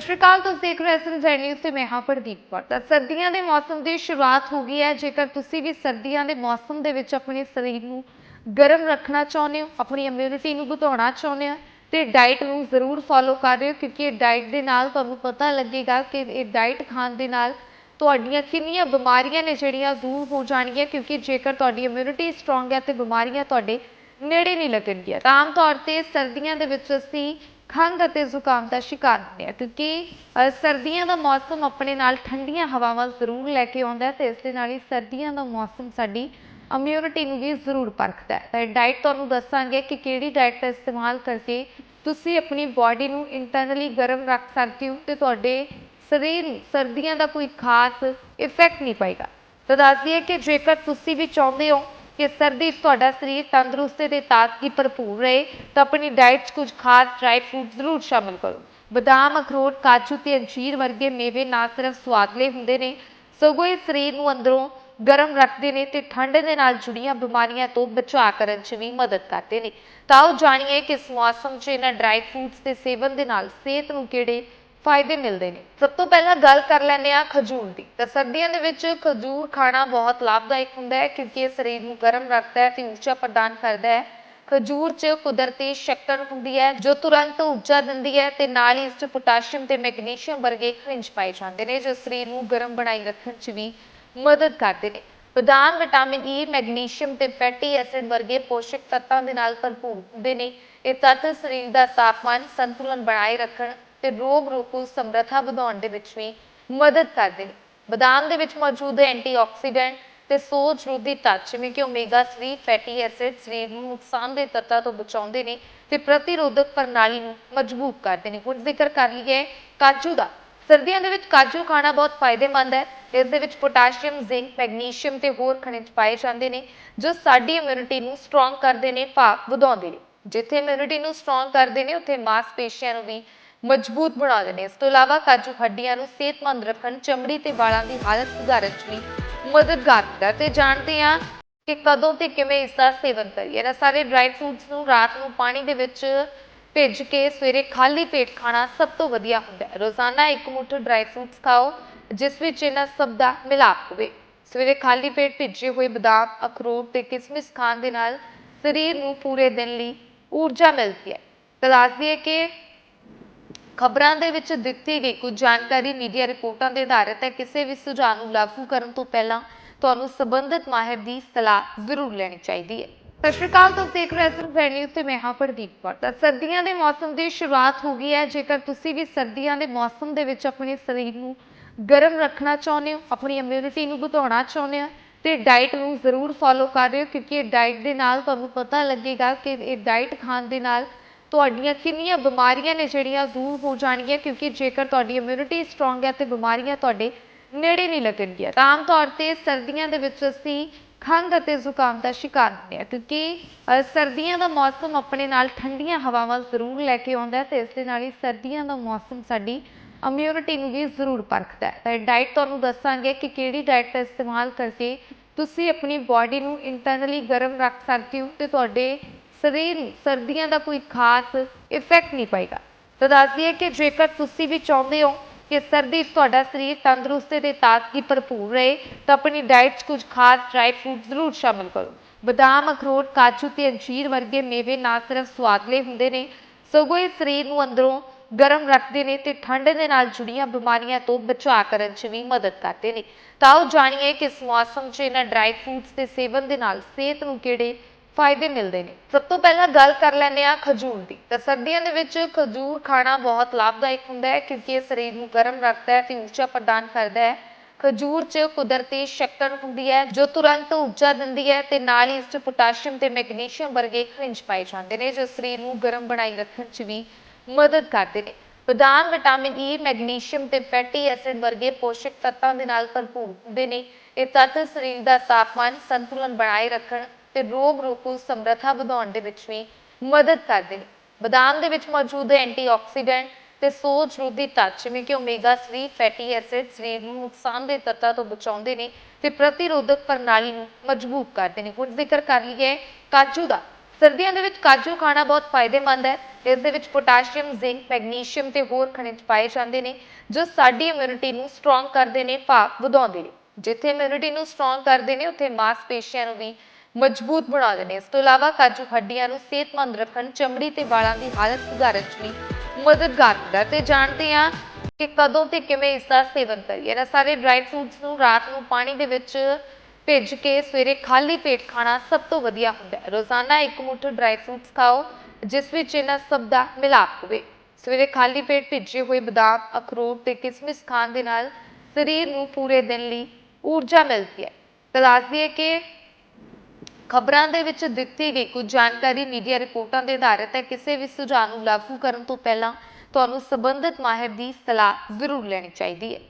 ਸਤਿ ਸ਼੍ਰੀ ਅਕਾਲ, ਤੁਸੀਂ ਦੇਖ ਰਹੇ ਹੋ ਜੈ ਨਿਊਜ਼ ਤੇ ਮੈਂ ਹਾਂ ਪ੍ਰਦੀਪ ਕੌਰ। ਤਾਂ ਸਰਦੀਆਂ ਦੇ ਮੌਸਮ ਦੀ ਸ਼ੁਰੂਆਤ ਹੋ ਗਈ ਹੈ। ਜੇਕਰ ਤੁਸੀਂ ਵੀ ਸਰਦੀਆਂ ਦੇ ਮੌਸਮ ਦੇ ਵਿੱਚ ਆਪਣੇ ਸਰੀਰ ਨੂੰ ਗਰਮ ਰੱਖਣਾ ਚਾਹੁੰਦੇ ਹੋ, ਆਪਣੀ ਇਮਿਊਨਿਟੀ ਨੂੰ ਵਧਾਉਣਾ ਚਾਹੁੰਦੇ ਹੋ, ਤੇ ਡਾਈਟ ਨੂੰ ਜ਼ਰੂਰ ਫੋਲੋ ਕਰ ਰਹੇ ਹੋ, ਕਿਉਂਕਿ ਇਹ ਡਾਈਟ ਦੇ ਨਾਲ ਤੁਹਾਨੂੰ ਪਤਾ ਲੱਗੇਗਾ ਕਿ ਇਹ ਡਾਈਟ ਖਾਣ ਦੇ ਨਾਲ ਤੁਹਾਡੀਆਂ ਕਿੰਨੀਆਂ ਬਿਮਾਰੀਆਂ ਨੇ ਜਿਹੜੀਆਂ ਦੂਰ ਹੋ ਜਾਣਗੀਆਂ, ਕਿਉਂਕਿ ਜੇਕਰ ਤੁਹਾਡੀ ਇਮਿਊਨਿਟੀ ਸਟਰੋਂਗ ਹੈ ਤੇ ਬਿਮਾਰੀਆਂ ਤੁਹਾਡੇ ਨੇੜੇ ਨਹੀਂ ਲੱਗਣਗੀਆਂ। ਤਾਂ ਆਮ ਤੌਰ ਤੇ ਸਰਦੀਆਂ ਦੇ ਵਿੱਚ ਅਸੀਂ ਖੰਘ ਅਤੇ ਜ਼ੁਕਾਮ ਦਾ ਸ਼ਿਕਾਰ ਹੁੰਦੇ ਆ, ਕਿਉਂਕਿ ਸਰਦੀਆਂ ਦਾ ਮੌਸਮ ਆਪਣੇ ਨਾਲ ਠੰਡੀਆਂ ਹਵਾਵਾਂ ਜ਼ਰੂਰ ਲੈ ਕੇ ਆਉਂਦਾ ਹੈ ਤੇ ਇਸ ਦੇ ਨਾਲ ਹੀ ਸਰਦੀਆਂ ਦਾ ਮੌਸਮ ਸਾਡੀ ਇਮਿਊਨਿਟੀ ਨੂੰ ਵੀ ਜ਼ਰੂਰ ਪਰਖਦਾ ਹੈ। ਤਾਂ ਡਾਈਟ ਤੁਹਾਨੂੰ ਦੱਸਾਂਗੇ ਕਿ ਕਿਹੜੀ ਡਾਈਟ ਦਾ ਇਸਤੇਮਾਲ ਕਰਕੇ ਤੁਸੀਂ ਆਪਣੀ ਬਾਡੀ ਨੂੰ ਇੰਟਰਨਲੀ ਗਰਮ ਰੱਖ ਸਕਦੇ ਹੋ ਤੇ ਤੁਹਾਡੇ ਸਰੀਰ ਨੂੰ ਸਰਦੀਆਂ ਦਾ ਕੋਈ ਖਾਸ ਇਫੈਕਟ ਨਹੀਂ ਪਏਗਾ। ਤਾਂ ਦੱਸ ਦਈਏ ਕਿ ਜੇਕਰ ਤੁਸੀਂ ਵੀ ਚਾਹੁੰਦੇ ਹੋ ਕਿ ਸਰਦੀ 'ਚ ਤੁਹਾਡਾ ਸਰੀਰ ਤੰਦਰੁਸਤ ਤੇ ਤਾਜ਼ਗੀ ਭਰਪੂਰ ਰਹੇ, ਤਾਂ ਆਪਣੀ ਡਾਈਟ 'ਚ ਕੁਝ ਖਾਸ ਡਰਾਈ ਫਰੂਟ ਜ਼ਰੂਰ ਸ਼ਾਮਿਲ ਕਰੋ। ਬਦਾਮ, ਅਖਰੋਟ, ਕਾਜੂ ਤੇ ਅੰਜੀਰ ਵਰਗੇ ਮੇਵੇ ਨਾ ਸਿਰਫ ਸਵਾਦਲੇ ਹੁੰਦੇ ਨੇ, ਸਗੋਂ ਇਹ ਸਰੀਰ ਨੂੰ ਅੰਦਰੋਂ ਗਰਮ ਰੱਖਦੇ ਨੇ ਤੇ ਠੰਡ ਦੇ ਨਾਲ ਜੁੜੀਆਂ ਬਿਮਾਰੀਆਂ ਤੋਂ ਬਚਾਅ ਕਰਨ 'ਚ ਵੀ ਮਦਦ ਕਰਦੇ ਨੇ। ਤਾਂ ਉਹ ਜਾਣੀਏ ਕਿ ਇਸ ਮੌਸਮ 'ਚ ਇਹਨਾਂ ਡਰਾਈ ਫਰੂਟਸ ਦੇ ਸੇਵਨ ਦੇ ਨਾਲ ਸਿਹਤ ਨੂੰ ਕਿਹੜੇ ਫਾਇਦੇ ਮਿਲਦੇ ਨੇ। ਸਭ ਤੋਂ ਪਹਿਲਾਂ ਗੱਲ ਕਰ ਲੈਂਦੇ ਆ ਖਜੂਰ ਦੀ। ਤਾਂ ਸਰਦੀਆਂ ਦੇ ਵਿੱਚ ਖਜੂਰ ਖਾਣਾ ਬਹੁਤ ਲਾਭਦਾਇਕ ਹੁੰਦਾ ਹੈ ਕਿਉਂਕਿ ਇਹ ਸਰੀਰ ਨੂੰ ਗਰਮ ਰੱਖਦਾ ਹੈ ਤੇ ਊਰਜਾ ਪ੍ਰਦਾਨ ਕਰਦਾ ਹੈ। ਖਜੂਰ 'ਚ ਕੁਦਰਤੀ ਸ਼ੱਕਰ ਹੁੰਦੀ ਹੈ ਜੋ ਤੁਰੰਤ ਊਰਜਾ ਦਿੰਦੀ ਹੈ ਤੇ ਨਾਲ ਹੀ ਇਸ 'ਚ ਪੋਟਾਸ਼ੀਅਮ ਤੇ ਮੈਗਨੀਸ਼ੀਅਮ ਵਰਗੇ ਖਣਿਜ ਪਾਏ ਜਾਂਦੇ ਨੇ ਜੋ ਸਰੀਰ ਨੂੰ ਗਰਮ ਬਣਾਈ ਰੱਖਣ 'ਚ ਵੀ ਮਦਦ ਕਰਦੇ ਨੇ। ਪ੍ਰਧਾਨ ਵਿਟਾਮਿਨ ਈ ਮੈਗਨੀਸ਼ੀਅਮ ਤੇ ਫੈਟੀ ਐਸਿਡ ਵਰਗੇ ਪੋਸ਼ਕ ਤੱਤਾਂ ਦੇ ਨਾਲ ਭਰਪੂਰ ਹੁੰਦੇ ਨੇ। ਇਹ ਤੱਤ ਸਰੀਰ ਦਾ ਤਾਪਮਾਨ ਸੰਤੁਲਨ ਬਣਾਏ ਰੱਖਣ ਤੇ ਰੋਗ ਰੋਕੂ ਸਮਰੱਥਾ ਵਧਾਉਣ ਦੇ ਵਿੱਚ ਵੀ ਮਦਦ ਕਰਦੇ ਨੇ। ਬਦਾਮ ਦੇ ਵਿੱਚ ਮੌਜੂਦ ਐਂਟੀਆਕਸੀਡੈਂਟ ਤੇ ਸੋਜ ਰੋਧੀ ਤੱਤ, ਜਿਵੇਂ ਕਿ ਓਮੇਗਾ 3 ਫੈਟੀ ਐਸਿਡ, ਸਰੀਰ ਨੂੰ ਨੁਕਸਾਨਦੇਹ ਤੱਤਾਂ ਤੋਂ ਬਚਾਉਂਦੇ ਨੇ ਤੇ ਪ੍ਰਤੀਰੋਧਕ ਪ੍ਰਣਾਲੀ ਨੂੰ ਮਜ਼ਬੂਤ ਕਰਦੇ ਨੇ। ਕੁਝ ਜ਼ਿਕਰ ਕਰ ਲਈਏ ਕਾਜੂ ਦਾ। ਸਰਦੀਆਂ ਦੇ ਵਿੱਚ ਕਾਜੂ ਖਾਣਾ ਬਹੁਤ ਫਾਇਦੇਮੰਦ ਹੈ। ਇਸ ਦੇ ਵਿੱਚ ਪੋਟਾਸ਼ੀਅਮ, ਜ਼ਿੰਕ, ਮੈਗਨੀਸ਼ੀਅਮ ਤੇ ਹੋਰ ਖਣਿਜ ਪਾਏ ਜਾਂਦੇ ਨੇ, ਜੋ ਸਾਡੀ ਇਮਿਊਨਿਟੀ ਨੂੰ ਸਟਰੋਂਗ ਕਰਦੇ ਨੇ ਭਾਵ ਵਧਾਉਂਦੇ ਨੇ। ਜਿੱਥੇ ਇਮਿਊਨਿਟੀ ਨੂੰ ਸਟਰੋਂਗ ਕਰਦੇ ਨੇ, ਉੱਥੇ ਮਾਸਪੇਸ਼ੀਆਂ ਨੂੰ ਵੀ ਮਜ਼ਬੂਤ ਬਣਾਉਂਦੇ ਨੇ ਇਸ ਤੋਂ ਇਲਾਵਾ ਕਾਜੂ ਹੱਡੀਆਂ ਨੂੰ ਸਿਹਤਮੰਦ ਰੱਖਣ, ਚਮੜੀ ਤੇ ਵਾਲਾਂ ਦੀ ਹਾਲਤ ਸੁਧਾਰਨ 'ਚ ਵੀ ਮਦਦਗਾਰ ਹੁੰਦਾ ਤੇ ਜਾਣਦੇ ਹਾਂ ਕਿ ਕਦੋਂ ਤੇ ਕਿਵੇਂ ਇਸ ਦਾ ਸੇਵਨ ਕਰੀਏ। ਇਹਨਾਂ ਸਾਰੇ ਡਰਾਈ ਫਰੂਟਸ ਨੂੰ ਰਾਤ ਨੂੰ ਪਾਣੀ ਦੇ ਵਿੱਚ ਭਿੱਜ ਕੇ ਸਵੇਰੇ ਖਾਲੀ ਪੇਟ ਖਾਣਾ ਸਭ ਤੋਂ ਵਧੀਆ ਹੁੰਦਾ ਹੈ। ਰੋਜ਼ਾਨਾ ਇੱਕ ਮੁੱਠ ਡਰਾਈ ਫਰੂਟਸ ਖਾਓ, ਜਿਸ ਵਿੱਚ ਇਹਨਾਂ ਸਭ ਦਾ ਮਿਲਾਪ ਹੋਵੇ। ਸਵੇਰੇ ਖਾਲੀ ਪੇਟ ਭਿੱਜੇ ਹੋਏ ਬਦਾਮ, ਅਖਰੋਟ ਤੇ ਕਿਸਮਿਸ ਖਾਣ ਦੇ ਨਾਲ ਸਰੀਰ ਨੂੰ ਪੂਰੇ ਦਿਨ ਲਈ ਊਰਜਾ ਮਿਲਦੀ ਹੈ। ਤਾਂ ਦੱਸ ਦਈਏ ਕਿ ਖਬਰਾਂ ਦੇ ਵਿੱਚ ਦਿੱਤੀ ਗਈ ਕੁਝ ਜਾਣਕਾਰੀ ਮੀਡੀਆ ਰਿਪੋਰਟਾਂ ਦੇ ਆਧਾਰਿਤ ਹੈ। ਕਿਸੇ ਵੀ ਸੁਝਾਅ ਨੂੰ ਲਾਗੂ ਕਰਨ ਤੋਂ ਪਹਿਲਾਂ ਤੁਹਾਨੂੰ ਸੰਬੰਧਿਤ ਮਾਹਿਰ ਦੀ ਸਲਾਹ ਜ਼ਰੂਰ ਲੈਣੀ ਚਾਹੀਦੀ ਹੈ। ਸਤਿ ਸ਼੍ਰੀ ਅਕਾਲ, ਤੁਸੀਂ ਦੇਖ ਰਹੇ ਹੋ ਜ਼ੈ ਨਿਊਜ਼ ਤੇ ਮੈਂ ਹਾਂ ਪ੍ਰਦੀਪ ਕੌਰ। ਤਾਂ ਸਰਦੀਆਂ ਦੇ ਮੌਸਮ ਦੀ ਸ਼ੁਰੂਆਤ ਹੋ ਗਈ ਹੈ। ਜੇਕਰ ਤੁਸੀਂ ਵੀ ਸਰਦੀਆਂ ਦੇ ਮੌਸਮ ਦੇ ਵਿੱਚ ਆਪਣੇ ਸਰੀਰ ਨੂੰ ਗਰਮ ਰੱਖਣਾ ਚਾਹੁੰਦੇ ਹੋ, ਆਪਣੀ ਇਮਿਊਨਿਟੀ ਨੂੰ ਵਧਾਉਣਾ ਚਾਹੁੰਦੇ ਹੋ, ਤੇ ਡਾਈਟ ਨੂੰ ਜ਼ਰੂਰ ਫੋਲੋ ਕਰ ਰਹੇ ਹੋ, ਕਿਉਂਕਿ ਇਹ ਡਾਈਟ ਦੇ ਨਾਲ ਤੁਹਾਨੂੰ ਪਤਾ ਲੱਗੇਗਾ ਕਿ ਇਹ ਡਾਈਟ ਖਾਣ ਦੇ ਨਾਲ ਤੁਹਾਡੀਆਂ ਕਿੰਨੀਆਂ ਬਿਮਾਰੀਆਂ ਨੇ ਜਿਹੜੀਆਂ ਦੂਰ ਹੋ ਜਾਣਗੀਆਂ, ਕਿਉਂਕਿ ਜੇਕਰ ਤੁਹਾਡੀ ਇਮਿਊਨਿਟੀ ਸਟਰੋਂਗ ਹੈ ਤੇ ਬਿਮਾਰੀਆਂ ਤੁਹਾਡੇ ਨੇੜੇ ਨਹੀਂ ਲੱਗਣਗੀਆਂ। ਤਾਂ ਆਮ ਤੌਰ ਤੇ ਸਰਦੀਆਂ ਦੇ ਵਿੱਚ ਅਸੀਂ ਖੰਘ ਅਤੇ ਜ਼ੁਕਾਮ ਦਾ ਸ਼ਿਕਾਰ ਹੁੰਦੇ ਹਾਂ, ਕਿਉਂਕਿ ਸਰਦੀਆਂ ਦਾ ਮੌਸਮ ਆਪਣੇ ਨਾਲ ਠੰਡੀਆਂ ਹਵਾਵਾਂ ਜ਼ਰੂਰ ਲੈ ਕੇ ਆਉਂਦਾ ਹੈ ਤੇ ਇਸ ਦੇ ਨਾਲ ਹੀ ਸਰਦੀਆਂ ਦਾ ਮੌਸਮ ਸਾਡੀ ਇਮਿਊਨਿਟੀ ਨੂੰ ਵੀ ਜ਼ਰੂਰ ਪਰਖਦਾ ਤਾਂ ਡਾਈਟ ਤੁਹਾਨੂੰ ਦੱਸਾਂਗੇ ਕਿ ਕਿਹੜੀ ਡਾਈਟ ਦਾ ਇਸਤੇਮਾਲ ਕਰਕੇ ਤੁਸੀਂ ਆਪਣੀ ਬਾਡੀ ਨੂੰ ਇੰਟਰਨਲੀ ਗਰਮ ਰੱਖ ਸਕਦੇ ਹੋ ਤੇ ਤੁਹਾਡੇ ਸਰੀਰ ਨੂੰ ਸਰਦੀਆਂ ਦਾ ਕੋਈ ਖਾਸ ਇਫੈਕਟ ਨਹੀਂ ਪਏਗਾ। ਤਾਂ ਦੱਸਦੀ ਹੈ ਕਿ ਜੇਕਰ ਤੁਸੀਂ ਵੀ ਚਾਹੁੰਦੇ ਹੋ ਕਿ ਸਰਦੀ 'ਚ ਤੁਹਾਡਾ ਸਰੀਰ ਤੰਦਰੁਸਤ ਤੇ ਤਾਜ਼ਗੀ ਭਰਪੂਰ ਰਹੇ, ਤਾਂ ਆਪਣੀ ਡਾਈਟ 'ਚ ਕੁਝ ਖਾਸ ਡਰਾਈ ਫਰੂਟ ਜ਼ਰੂਰ ਸ਼ਾਮਿਲ ਕਰੋ। ਬਦਾਮ, ਅਖਰੋਟ, ਕਾਜੂ ਤੇ ਅੰਜੀਰ ਵਰਗੇ ਮੇਵੇ ਨਾ ਸਿਰਫ ਸਵਾਦਲੇ ਹੁੰਦੇ ਨੇ, ਸਗੋਂ ਇਹ ਸਰੀਰ ਨੂੰ ਅੰਦਰੋਂ ਗਰਮ ਰੱਖਦੇ ਨੇ ਤੇ ਠੰਡ ਦੇ ਨਾਲ ਜੁੜੀਆਂ ਬਿਮਾਰੀਆਂ ਤੋਂ ਬਚਾਅ ਕਰਨ 'ਚ ਵੀ ਮਦਦ ਕਰਦੇ ਨੇ। ਤਾਂ ਉਹ ਜਾਣੀਏ ਕਿ ਇਸ ਮੌਸਮ 'ਚ ਇਹਨਾਂ ਡਰਾਈ ਫਰੂਟਸ ਦੇ ਸੇਵਨ ਦੇ ਨਾਲ ਸਿਹਤ ਨੂੰ ਕਿਹੜੇ ਫਾਇਦੇ ਮਿਲਦੇ ਨੇ। ਸਭ ਤੋਂ ਪਹਿਲਾਂ ਗੱਲ ਕਰ ਲੈਂਦੇ ਆ ਖਜੂਰ ਦੀ। ਤਾਂ ਸਰਦੀਆਂ ਦੇ ਵਿੱਚ ਖਜੂਰ ਖਾਣਾ ਬਹੁਤ ਲਾਭਦਾਇਕ ਹੁੰਦਾ ਹੈ ਕਿਉਂਕਿ ਇਹ ਸਰੀਰ ਨੂੰ ਗਰਮ ਰੱਖਦਾ ਹੈ, ਤੇ ਊਰਜਾ ਪ੍ਰਦਾਨ ਕਰਦਾ ਹੈ। ਖਜੂਰ 'ਚ ਕੁਦਰਤੀ ਸ਼ੱਕਰ ਹੁੰਦੀ ਹੈ, ਜੋ ਤੁਰੰਤ ਊਰਜਾ ਦਿੰਦੀ ਹੈ ਤੇ ਨਾਲ ਹੀ ਇਸ 'ਚ ਪੋਟਾਸ਼ੀਅਮ ਤੇ ਮੈਗਨੀਸ਼ੀਅਮ ਵਰਗੇ ਖਣਿਜ ਪਾਏ ਜਾਂਦੇ ਨੇ, ਜੋ ਸਰੀਰ ਨੂੰ ਗਰਮ ਬਣਾਈ ਰੱਖਣ 'ਚ ਵੀ ਮਦਦ ਕਰਦੇ ਨੇ। ਬਦਾਮ ਵਿਟਾਮਿਨ ਈ ਮੈਗਨੀਸ਼ੀਅਮ ਤੇ ਫੈਟੀ ਐਸਿਡ ਵਰਗੇ ਪੋਸ਼ਕ ਤੱਤਾਂ ਦੇ ਨਾਲ ਭਰਪੂਰ ਹੁੰਦੇ ਨੇ। ਇਹ ਤੱਤ ਸਰੀਰ ਦਾ ਤਾਪਮਾਨ ਸੰਤੁਲਨ ਬਣਾਏ ਰੱਖਣ ਤੇ ਰੋਗ ਰੋਕੂ ਸਮਰੱਥਾ ਵਧਾਉਣ ਦੇ ਵਿੱਚ ਵੀ ਮਦਦ ਕਰਦੇ ਨੇ। ਬਦਾਮ ਦੇ ਵਿੱਚ ਮੌਜੂਦ ਐਂਟੀਆਕਸੀਡੈਂਟ ਤੇ ਸੋਜ ਰੋਧੀ ਤੱਤ ਜਿਵੇਂ ਕਿ ਓਮੇਗਾ 3 ਫੈਟੀ ਐਸਿਡ ਸਰੀਰ ਨੂੰ ਨੁਕਸਾਨਦੇਹ ਤੱਤਾਂ ਤੋਂ ਬਚਾਉਂਦੇ ਨੇ ਤੇ ਪ੍ਰਤੀਰੋਧਕ ਪ੍ਰਣਾਲੀ ਨੂੰ ਮਜ਼ਬੂਤ ਕਰਦੇ ਨੇ। ਕੁਝ ਜ਼ਿਕਰ ਕਰ ਲਈਏ ਕਾਜੂ ਦਾ। ਸਰਦੀਆਂ ਦੇ ਵਿੱਚ ਕਾਜੂ ਖਾਣਾ ਬਹੁਤ ਫਾਇਦੇਮੰਦ ਹੈ। ਇਸ ਦੇ ਵਿੱਚ ਪੋਟਾਸ਼ੀਅਮ ਜ਼ਿੰਕ ਮੈਗਨੀਸ਼ੀਅਮ ਤੇ ਹੋਰ ਖਣਿਜ ਪਾਏ ਜਾਂਦੇ ਨੇ, ਜੋ ਸਾਡੀ ਇਮਿਊਨਿਟੀ ਨੂੰ ਸਟਰੋਂਗ ਕਰਦੇ ਨੇ ਭਾਵ ਵਧਾਉਂਦੇ ਨੇ। ਜਿੱਥੇ ਇਮਿਊਨਿਟੀ ਨੂੰ ਸਟਰੋਂਗ ਕਰਦੇ ਨੇ, ਉੱਥੇ ਮਾਸਪੇਸ਼ੀਆਂ ਨੂੰ ਵੀ ਮਜ਼ਬੂਤ ਬਣਾਉਂਦੇ ਨੇ ਇਸ ਤੋਂ ਇਲਾਵਾ ਕਾਜੂ ਹੱਡੀਆਂ ਨੂੰ ਸਿਹਤਮੰਦ ਰੱਖਣ, ਚਮੜੀ ਤੇ ਵਾਲਾਂ ਦੀ ਹਾਲਤ ਸੁਧਾਰਨ 'ਚ ਵੀ ਮਦਦਗਾਰ ਹੁੰਦਾ ਤੇ ਜਾਣਦੇ ਹਾਂ ਕਿ ਕਦੋਂ ਤੇ ਕਿਵੇਂ ਇਸ ਦਾ ਸੇਵਨ ਕਰੀਏ। ਇਹਨਾਂ ਸਾਰੇ ਡਰਾਈ ਫਰੂਟਸ ਨੂੰ ਰਾਤ ਨੂੰ ਪਾਣੀ ਦੇ ਵਿੱਚ ਭਿੱਜ ਕੇ ਸਵੇਰੇ ਖਾਲੀ ਪੇਟ ਖਾਣਾ ਸਭ ਤੋਂ ਵਧੀਆ ਹੁੰਦਾ ਹੈ। ਰੋਜ਼ਾਨਾ ਇੱਕ ਮੁੱਠ ਡਰਾਈ ਫਰੂਟਸ ਖਾਓ, ਜਿਸ ਵਿੱਚ ਇਹਨਾਂ ਸਭ ਦਾ ਮਿਲਾਪ ਹੋਵੇ। ਸਵੇਰੇ ਖਾਲੀ ਪੇਟ ਭਿੱਜੇ ਹੋਏ ਬਦਾਮ, ਅਖਰੋਟ ਤੇ ਕਿਸਮਿਸ ਖਾਣ ਦੇ ਨਾਲ ਸਰੀਰ ਨੂੰ ਪੂਰੇ ਦਿਨ ਲਈ ਊਰਜਾ ਮਿਲਦੀ ਹੈ। ਤਾਂ ਦੱਸ ਦਈਏ ਕਿ ਖਬਰਾਂ ਦੇ ਵਿੱਚ ਦਿੱਤੀ ਗਈ ਕੁਝ ਜਾਣਕਾਰੀ ਮੀਡੀਆ ਰਿਪੋਰਟਾਂ ਦੇ ਆਧਾਰਿਤ ਹੈ। ਕਿਸੇ ਵੀ ਸੁਝਾਅ ਨੂੰ ਲਾਗੂ ਕਰਨ ਤੋਂ ਪਹਿਲਾਂ ਤੁਹਾਨੂੰ ਸੰਬੰਧਿਤ ਮਾਹਿਰ ਦੀ ਸਲਾਹ ਜ਼ਰੂਰ ਲੈਣੀ ਚਾਹੀਦੀ ਹੈ।